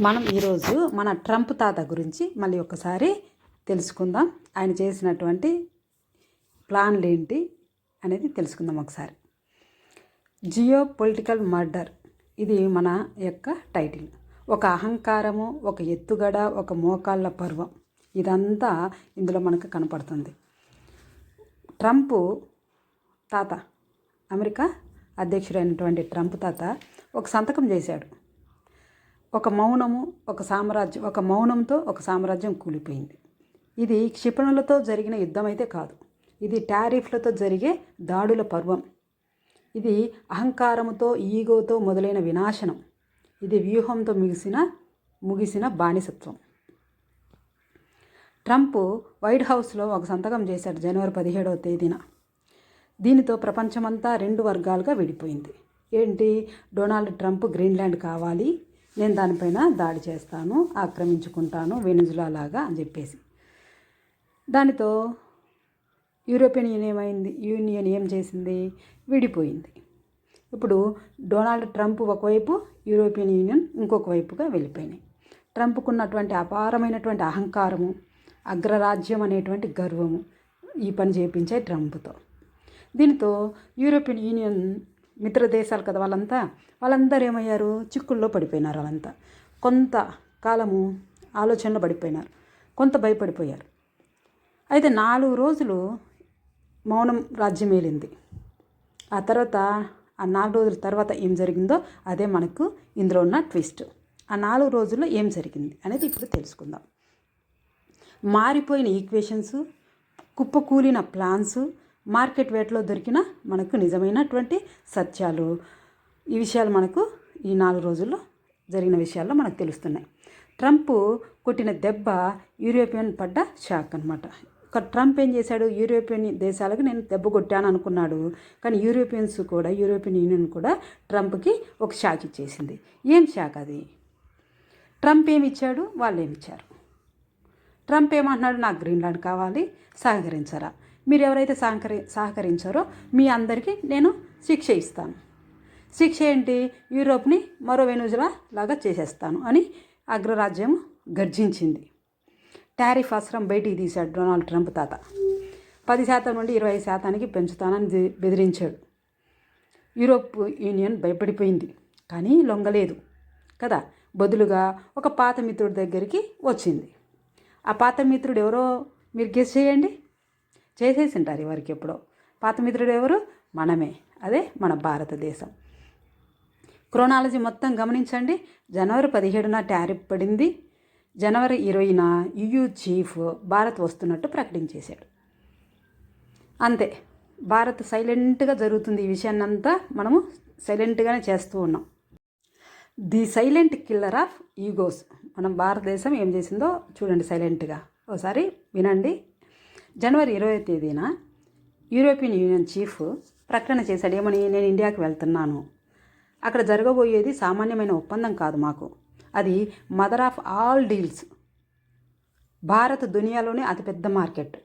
మనం ఈరోజు మన ట్రంప్ తాత గురించి మళ్ళీ ఒకసారి తెలుసుకుందాం. ఆయన చేసినటువంటి ప్లాన్లు ఏంటి అనేది తెలుసుకుందాం ఒకసారి. జియో పొలిటికల్ మర్డర్ ఇది మన యొక్క టైటిల్. ఒక అహంకారము ఒక ఎత్తుగడ ఒక మోకాళ్ళ పర్వం ఇదంతా ఇందులో మనకు కనపడుతుంది. ట్రంప్ తాత అమెరికా అధ్యక్షుడైనటువంటి ట్రంప్ తాత ఒక సంతకం చేశాడు. ఒక మౌనము ఒక సామ్రాజ్యం ఒక మౌనంతో ఒక సామ్రాజ్యం కూలిపోయింది. ఇది క్షిపణులతో జరిగిన యుద్ధం అయితే కాదు. ఇది టారిఫ్లతో జరిగే దాడుల పర్వం. ఇది అహంకారముతో ఈగోతో మొదలైన వినాశనం. ఇది వ్యూహంతో ముగిసిన ముగిసిన బానిసత్వం. ట్రంప్ వైట్ హౌస్లో ఒక సంతకం చేశాడు జనవరి పదిహేడవ తేదీన. దీనితో ప్రపంచమంతా రెండు వర్గాలుగా విడిపోయింది. ఏంటి? డొనాల్డ్ ట్రంప్ గ్రీన్లాండ్ కావాలి నేను దానిపైన దాడి చేస్తాను ఆక్రమించుకుంటాను వెనుజులా లాగా అని చెప్పేసి. దానితో యూరోపియన్ యూనియన్ ఏమైంది? యూనియన్ ఏం చేసింది? విడిపోయింది. ఇప్పుడు డొనాల్డ్ ట్రంప్ ఒకవైపు యూరోపియన్ యూనియన్ ఇంకొక వైపుగా వెళ్ళిపోయినాయి. ట్రంప్కున్నటువంటి అపారమైనటువంటి అహంకారము అగ్రరాజ్యం అనేటువంటి గర్వము ఈ పని చేయించాయి ట్రంప్తో. దీనితో యూరోపియన్ యూనియన్ మిత్ర దేశాలు కదా వాళ్ళంతా? వాళ్ళందరూ ఏమయ్యారు? చిక్కుల్లో పడిపోయినారు వాళ్ళంతా. కొంత కాలము ఆలోచనలో పడిపోయినారు. కొంత భయపడిపోయారు. అయితే నాలుగు రోజులు మౌనం రాజ్యం ఏలింది. ఆ తర్వాత ఆ నాలుగు రోజుల తర్వాత ఏం జరిగిందో అదే మనకు ఇందులో ఉన్న ట్విస్ట్. ఆ నాలుగు రోజుల్లో ఏం జరిగింది అనేది ఇప్పుడు తెలుసుకుందాం. మారిపోయిన ఈక్వేషన్స్ కుప్పకూలిన ప్లాన్స్ మార్కెట్ వేటలో దొరికిన మనకు నిజమైనటువంటి సత్యాలు. ఈ విషయాలు మనకు ఈ నాలుగు రోజుల్లో జరిగిన విషయాల్లో మనకు తెలుస్తున్నాయి. ట్రంప్ కొట్టిన దెబ్బ యూరోపియన్ పడ్డ షాక్ అనమాట ట్రంప్ ఏం చేశాడు? యూరోపియన్ దేశాలకు నేను దెబ్బ కొట్టాను అనుకున్నాడు. కానీ యూరోపియన్స్ కూడా యూరోపియన్ యూనియన్ కూడా ట్రంప్కి ఒక షాక్ ఇచ్చేసింది. ఏం షాక్ అది? ట్రంప్ ఏమి ఇచ్చాడు? వాళ్ళు ఏమి ఇచ్చారు? ట్రంప్ ఏమంటున్నాడు? నాకు గ్రీన్లాండ్ కావాలి సహకరించరా. మీరు ఎవరైతే సహకరి సహకరించారో మీ అందరికీ నేను శిక్ష ఇస్తాను. శిక్ష ఏంటి? యూరోప్ని మరో వెనుజులా లాగా చేసేస్తాను అని అగ్రరాజ్యం గర్జించింది. టారిఫ్ అస్త్రం బయటికి తీశాడు డొనాల్డ్ ట్రంప్ తాత. పది శాతం నుండి ఇరవై శాతానికి పెంచుతానని బెదిరించాడు. యూరోప్ యూనియన్ భయపడిపోయింది కానీ లొంగలేదు కదా? బదులుగా ఒక పాత మిత్రుడి దగ్గరికి వచ్చింది. ఆ పాత మిత్రుడు ఎవరో? మీరు గెస్ చేయండి. చేసేసింటారు ఎవరికి ఎప్పుడో. పాత మిత్రుడు ఎవరు? మనమే. అదే మన భారతదేశం. క్రోనాలజీ మొత్తం గమనించండి. జనవరి పదిహేడున ట్యారిఫ్ పడింది. జనవరి ఇరవైన యుయు చీఫ్ భారత్ వస్తున్నట్టు ప్రకటించేశాడు. అంతే. భారత్ సైలెంట్గా జరుగుతుంది. ఈ విషయాన్ని అంతా మనము సైలెంట్గానే చేస్తూ ఉన్నాం. The silent killer of egos. మనం భారతదేశం ఏం చేసిందో చూడండి సైలెంట్గా. ఒకసారి వినండి. జనవరి ఇరవై తేదీన యూరోపియన్ యూనియన్ చీఫ్ ప్రకటన చేశాడు ఏమని నేను ఇండియాకి వెళ్తున్నాను. అక్కడ జరగబోయేది సామాన్యమైన ఒప్పందం కాదు మాకు. అది mother of all deals. Bharat దునియాలోనే అతిపెద్ద మార్కెట్.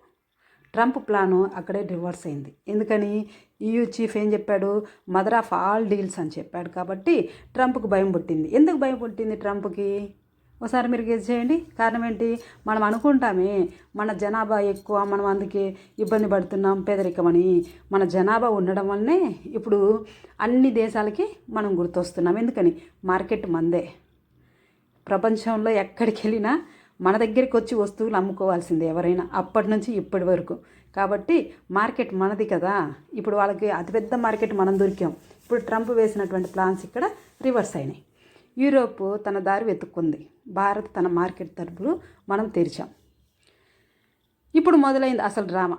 ట్రంప్ ప్లాను అక్కడే రివర్స్ అయింది. ఎందుకని? ఈయూ చీఫ్ ఏం చెప్పాడు? మదర్ ఆఫ్ ఆల్ డీల్స్ అని చెప్పాడు కాబట్టి ట్రంప్కి భయం పుట్టింది. ఎందుకు భయం పుట్టింది ట్రంప్కి? ఒకసారి మీరు గెస్ చేయండి. కారణం ఏంటి? మనం అనుకుంటామే మన జనాభా ఎక్కువ మనం అందుకే ఇబ్బంది పడుతున్నాం పేదరికమని. మన జనాభా ఉండడం వల్లనే ఇప్పుడు అన్ని దేశాలకి మనం గుర్తొస్తున్నాం. ఎందుకని? మార్కెట్ మందే. ప్రపంచంలో ఎక్కడికి వెళ్ళినా మన దగ్గరికి వచ్చి వస్తువులు అమ్ముకోవాల్సిందే ఎవరైనా అప్పటి నుంచి ఇప్పటి వరకు. కాబట్టి మార్కెట్ మనది కదా. ఇప్పుడు వాళ్ళకి అతిపెద్ద మార్కెట్ మనం దొరికాం. ఇప్పుడు ట్రంప్ వేసినటువంటి ప్లాన్స్ ఇక్కడ రివర్స్ అయినాయి. యూరోప్ తన దారి వెతుక్కుంది. భారత్ తన మార్కెట్ తరపులు మనం తెరిచాం. ఇప్పుడు మొదలైంది అసలు డ్రామా.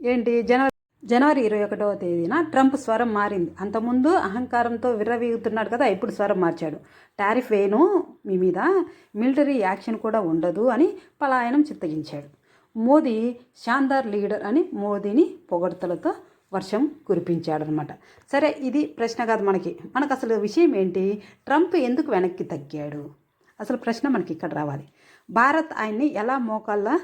ఏంటి? జనవరి జనవరి ఇరవై ఒకటవ తేదీన ట్రంప్ స్వరం మారింది. అంతకుముందు అహంకారంతో విర్రవీగుతున్నాడు కదా ఇప్పుడు స్వరం మార్చాడు. టారిఫ్ వేను మీ మీద మిలిటరీ యాక్షన్ కూడా ఉండదు అని పలాయనం చిత్తగించాడు. మోదీ షాందార్ లీడర్ అని మోదీని పొగడ్తలతో వర్షం కురిపించాడనమాట. సరే ఇది ప్రశ్న కాదు మనకి. మనకు అసలు విషయం ఏంటి? ట్రంప్ ఎందుకు వెనక్కి తగ్గాడు? అసలు ప్రశ్న మనకి ఇక్కడ రావాలి. భారత్ ఆయన్ని ఎలా మోకాళ్ళ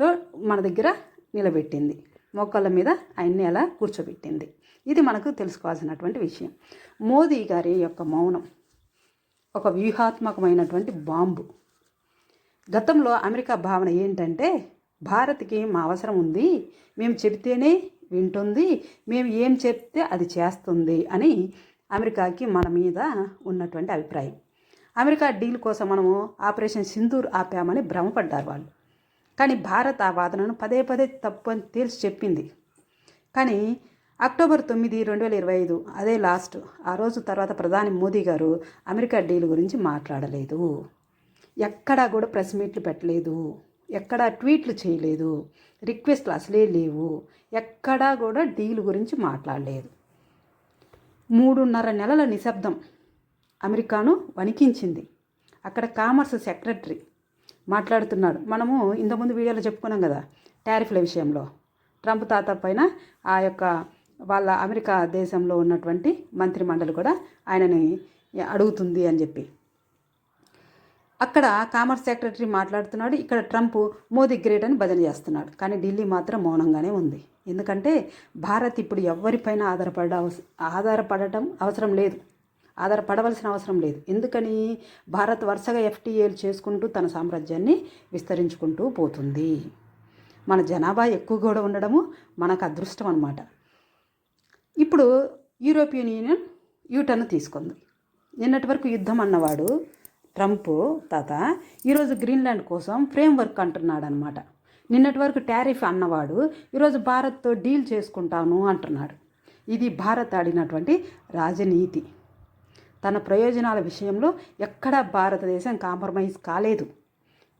తో మన దగ్గర నిలబెట్టింది? మోకాళ్ళ మీద ఆయన్ని ఎలా కూర్చోబెట్టింది? ఇది మనకు తెలుసుకోవాల్సినటువంటి విషయం. మోదీ గారి యొక్క మౌనం ఒక వ్యూహాత్మకమైనటువంటి బాంబు. గతంలో అమెరికా భావన ఏంటంటే భారత్కి మా అవసరం ఉంది. మేము చెబితేనే వింటుంది. మేము ఏం చెప్తే అది చేస్తుంది అని అమెరికాకి మన మీద ఉన్నటువంటి అభిప్రాయం. అమెరికా డీల్ కోసం మనము ఆపరేషన్ సింధూర్ ఆపామని భ్రమపడ్డారు వాళ్ళు. కానీ భారత్ ఆ వాదనను పదే పదే తప్పు అని తేల్చి చెప్పింది. కానీ అక్టోబర్ తొమ్మిది రెండు వేల ఇరవై ఐదు అదే లాస్ట్ ఆ రోజు తర్వాత ప్రధాని మోదీ గారు అమెరికా డీల్ గురించి మాట్లాడలేదు. ఎక్కడా కూడా ప్రెస్ మీట్లు పెట్టలేదు. ఎక్కడా ట్వీట్లు చేయలేదు రిక్వెస్ట్లు అసలే లేవు ఎక్కడా కూడా డీల్ గురించి మాట్లాడలేదు. మూడున్నర నెలల నిశ్శబ్దం అమెరికాను వణికించింది. అక్కడ కామర్స్ సెక్రటరీ మాట్లాడుతున్నాడు. మనము ఇంతకుముందు వీడియోలో చెప్పుకున్నాం కదా టారిఫ్ల విషయంలో. ట్రంప్ తాత పైన ఆ యొక్క వాళ్ళ అమెరికా దేశంలో ఉన్నటువంటి మంత్రి మండలి కూడా ఆయనని అడుగుతుంది అని చెప్పి. అక్కడ కామర్స్ సెక్రటరీ మాట్లాడుతున్నాడు. ఇక్కడ ట్రంప్ మోదీ గ్రేట్ అని భజన చేస్తున్నాడు. కానీ ఢిల్లీ మాత్రం మౌనంగానే ఉంది. ఎందుకంటే భారత్ ఇప్పుడు ఎవరిపైన ఆధారపడ ఆధారపడటం అవసరం లేదు. ఆధారపడవలసిన అవసరం లేదు. ఎందుకని? భారత్ వరుసగా ఎఫ్టీఏలు చేసుకుంటూ తన సామ్రాజ్యాన్ని విస్తరించుకుంటూ పోతుంది. మన జనాభా ఎక్కువ కూడా ఉండడము మనకు అదృష్టం అనమాట ఇప్పుడు యూరోపియన్ యూనియన్ యూటర్న్ తీసుకుంది. నిన్నటి వరకు యుద్ధం అన్నవాడు ట్రంప్ తాత ఈరోజు గ్రీన్లాండ్ కోసం ఫ్రేమ్వర్క్ అంటున్నాడు అనమాట నిన్నటి వరకు టారిఫ్ అన్నవాడు ఈరోజు భారత్తో డీల్ చేసుకుంటాను అంటున్నాడు. ఇది భారత్ ఆడినటువంటి రాజనీతి. తన ప్రయోజనాల విషయంలో ఎక్కడా భారతదేశం కాంప్రమైజ్ కాలేదు.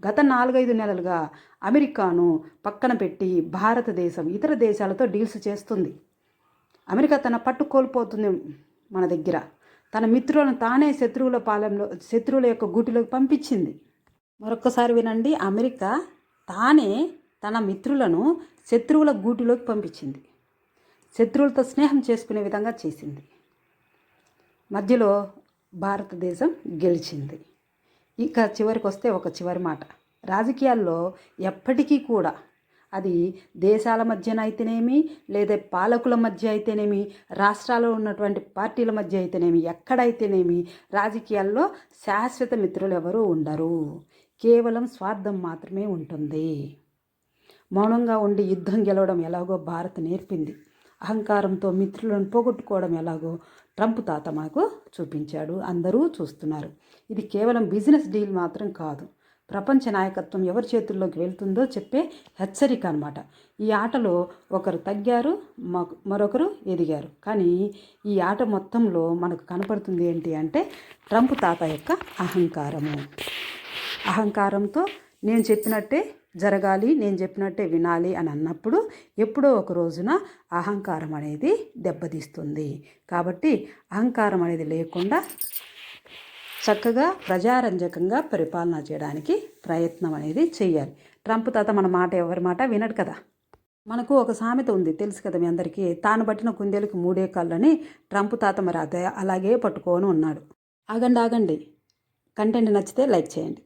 గత నాలుగైదు నెలలుగా అమెరికాను పక్కన పెట్టి భారతదేశం ఇతర దేశాలతో డీల్స్ చేస్తుంది. అమెరికా తన పట్టు కోల్పోతుంది మన దగ్గర. తన మిత్రులను తానే శత్రువుల పాలెంలో శత్రువుల యొక్క గూటిలోకి పంపించింది. మరొకసారి వినండి. అమెరికా తానే తన మిత్రులను శత్రువుల గూటిలోకి పంపించింది. శత్రువులతో స్నేహం చేసుకునే విధంగా చేసింది. మధ్యలో భారతదేశం గెలిచింది. ఇక చివరికి వస్తే ఒక చివరి మాట. రాజకీయాల్లో ఎప్పటికీ కూడా అది దేశాల మధ్యన అయితేనేమి లేదా పాలకుల మధ్య అయితేనేమి రాష్ట్రాల్లో ఉన్నటువంటి పార్టీల మధ్య అయితేనేమి ఎక్కడైతేనేమి రాజకీయాల్లో శాశ్వత మిత్రులు ఎవరూ ఉండరు. కేవలం స్వార్థం మాత్రమే ఉంటుంది. మౌనంగా ఉండి యుద్ధం గెలవడం ఎలాగో భారత్ నేర్పింది. అహంకారంతో మిత్రులను పోగొట్టుకోవడం ఎలాగో ట్రంప్ తాత మాకు చూపించాడు. అందరూ చూస్తున్నారు. ఇది కేవలం బిజినెస్ డీల్ మాత్రం కాదు. ప్రపంచ నాయకత్వం ఎవరి చేతుల్లోకి వెళ్తుందో చెప్పే హెచ్చరిక అనమాట ఈ ఆటలో ఒకరు తగ్గారు మరొకరు ఎదిగారు. కానీ ఈ ఆట మొత్తంలో మనకు కనపడుతుంది ఏంటి అంటే ట్రంప్ తాత యొక్క అహంకారము. అహంకారంతో నేను చెప్పినట్టే జరగాలి నేను చెప్పినట్టే వినాలి అని అన్నప్పుడు ఎప్పుడో ఒక రోజున అహంకారం అనేది దెబ్బతీస్తుంది. కాబట్టి అహంకారం అనేది లేకుండా చక్కగా ప్రజారంజకంగా పరిపాలన చేయడానికి ప్రయత్నం అనేది చేయాలి ట్రంప్ తాత మన మాట ఎవరి మాట వినడు కదా? మనకు ఒక సామెత ఉంది తెలుసు కదా మీ అందరికీ? తాను పట్టిన కుందేలకు మూడే కాళ్ళని ట్రంప్ తాత మరి అదే అలాగే పట్టుకొని ఉన్నాడు. ఆగండి ఆగండి. కంటెంట్ నచ్చితే లైక్ చేయండి.